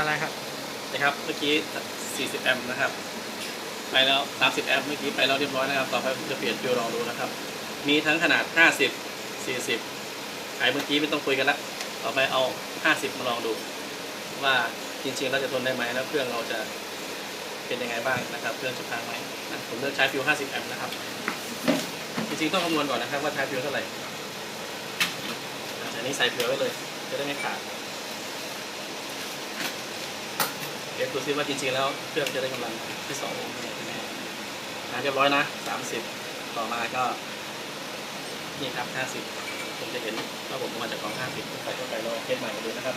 อะไรครับ นะครับเมื่อกี้ 40 แอมป์นะครับ ไปแล้ว 30 แอมป์เมื่อกี้ไปแล้วเรียบร้อยนะครับ ต่อไปผมจะเปลี่ยนฟิวลองดูนะครับ มีทั้งขนาด 50 40 ไอ้เมื่อกี้ไม่ต้องคุยกันละ ต่อไปเอา 50 มาลองดู ว่าจริงๆเราจะทนได้ไหมแล้วเครื่องเราจะเป็นยังไงบ้างนะครับเครื่องจะพังไหมผมเลือกใช้ฟิว50 แอมป์นะครับ จริงๆต้องคำนวณก่อนนะครับว่าใช้ฟิวเท่าไหร่อันนี้ใส่เผื่อไว้เลย จะได้ไม่ขาด เดูซิว่าจริงๆแล้วเครื่องจะได้กำลังที่สองโอห์มเนี่ยเป็นไงนะเรียบร้อยนะสามสิบต่อมาก็นี่ครับห้าสิบผมจะเห็นว่าผมมาจากกองห้าสิบใส่เข้าไปแล้วเทสใหม่ดูนะครับ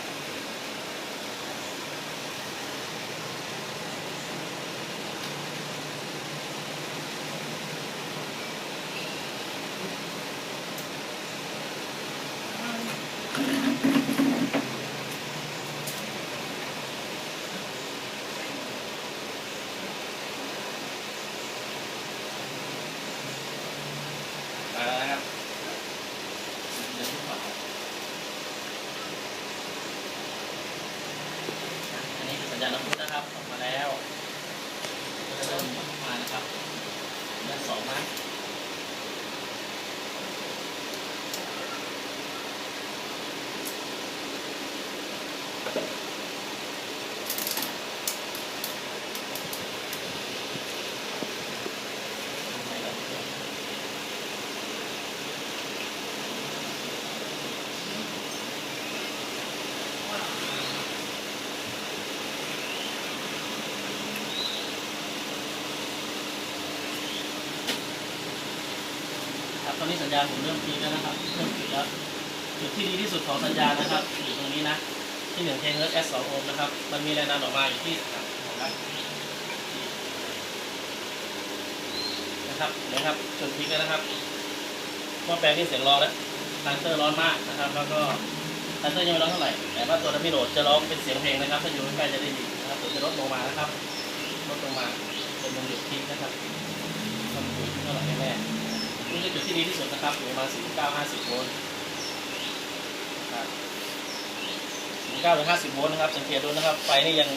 มาแล้วนะครับเดี๋ยวที่ขวาอันนี้คือสัญญาณรับรู้นะครับ ออกมาแล้วก็จะเริ่มมานะครับ ด้านสองนะ ตอนนี้สัญญาณผมเริ่มพีแล้วนะครับ เริ่มพีแล้วจุดที่ดีที่สุดของสัญญาณนะครับอยู่ตรงนี้นะ ที่หนึ่งเทเฮิร์ต S สองโอห์มนะครับ มันมีแรงดันออกมาอยู่ที่นะครับนะครับเดี๋ยวครับจุดพีคแล้วนะครับหม้อแปลงนี่เสียงร้องแล้วทันเตอร์ร้อนมากนะครับ แล้วก็ทันเตอร์ยังไม่ร้อนเท่าไหร่ แต่ว่าตัวดัมมี่โหลดจะร้องเป็นเสียงเพลงนะครับ ถ้าอยู่ใกล้ๆจะได้ยินนะครับผมจะลดลงมานะครับ ลดลงมาเป็นวงหยุดพีคนะครับมันอยู่ที่เท่าไหร่แน่ นี่คือจุดที่ดีที่สุดนะครับอยู่ประมาณ49 50โวลต์ครับ49หรือ50โวลต์นะครับ สังเกตดูนะครับ ไฟนี่ยัง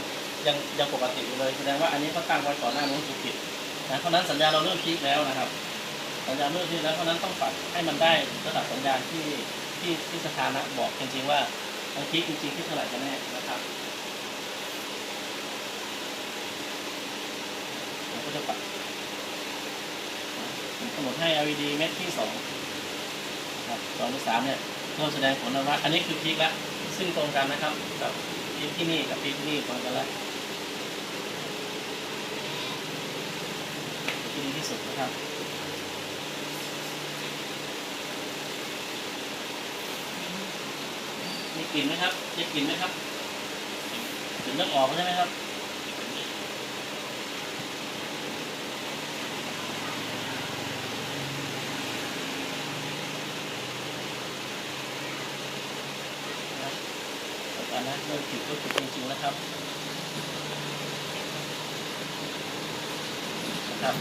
ยังยังปกติอยู่เลย แสดงว่าอันนี้เขาตั้งไว้ก่อนหน้านู้นคือผิดนะเพราะนั้นสัญญาณเราเริ่มพีคแล้วนะครับ สัญญาณเริ่มพีคแล้วเพราะนั้นต้องปรับให้มันได้ระดับสัญญาณที่ที่ที่สถานะบอกจริงๆว่ามันพีคจริงๆที่เท่าไหร่กันแน่นะครับผมก็จะปรับ กำหนดให้ LED เม็ดที่สองครับสองหรือสามเนี่ยเริ่มแสดงผลแล้วว่าอันนี้คือพีคแล้วซึ่งตรงกันนะครับกับพีคที่นี่กับพีคที่นี่ตรงกันแล้วที่ดีที่สุดนะครับมีกลิ่นไหมครับได้กลิ่นไหมครับกลิ่นเริ่มออกใช่ไหมครับ ตอนนั้นเริ่มผิดก็ผิดจริงๆแล้วครับนะครับ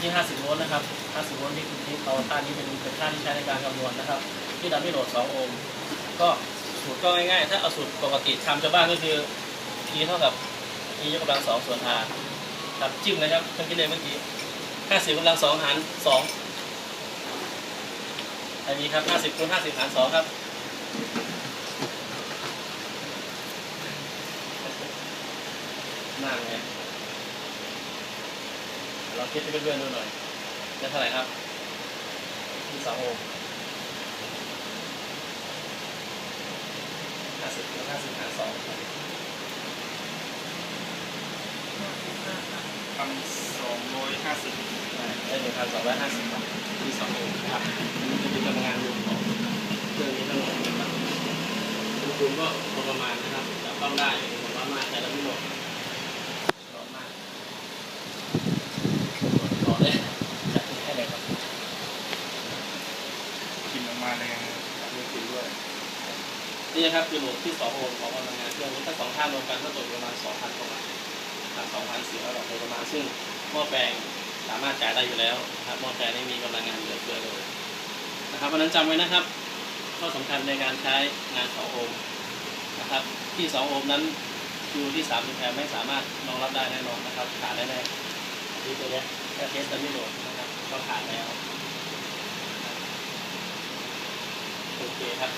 ที่50โวลต์นะครับ50โวลต์นี่ที่เขาค่านี้เป็นเป็นค่าที่ใช้ในการคำนวณนะครับ ที่ดับไม่โหลด2โอห์มก็สูตรก็ง่ายๆ ถ้าเอาสูตรปกติทำชาวบ้านก็คือ E เท่ากับ E ยกกำลัง2ส่วน R ครับจิ้มเลยครับเพิ่งคิดเลยเมื่อกี้50กำลัง2หาร2อันนี้ครับ 50คูณ50 หาร 2 ครับ นั่นไงเราคิดให้เพื่อนๆดูหน่อยได้เท่าไหร่ครับที่สองโอห์มห้าสิบคูณห้าสิบหารสองพันสองร้อยห้าสิบได้หนึ่งพันสองร้อยห้าสิบบาทที่สองโอห์มครับนี่คือทำงานรวมของเครื่องนี้ทั้งหมดนะครับอุณหภูมิก็พอประมาณนะครับจับต้องได้ผมว่ามากแต่ละไม่หมดร้อนมากร้อน เลยจัดแค่ไหนครับกินออกมาแรงมีกลิ่นด้วย นี่นะครับคือโหลดที่2โห์มของพลังงานเครื่องนี้ถ้าสองข้างรวมกันก็ตกประมาณ2,000กว่าบาทครับ2,400บาทโดยประมาณซึ่งหม้อแปลงสามารถจ่ายได้อยู่แล้วครับหม้อแปลงไม่มีกำลังงานเหลือเฟือเลยนะครับเพราะนั้นจำไว้นะครับข้อสำคัญในการใช้งาน2โอห์มนะครับที่2โอห์มนั้นอยู่ที่30แอมป์ไม่สามารถรองรับได้แน่นอนนะครับขาดแน่ๆ ที่ตัวเนี้ยแค่เทสต์ไม่โหลดนะครับก็ขาดแล้ว โอเคครับ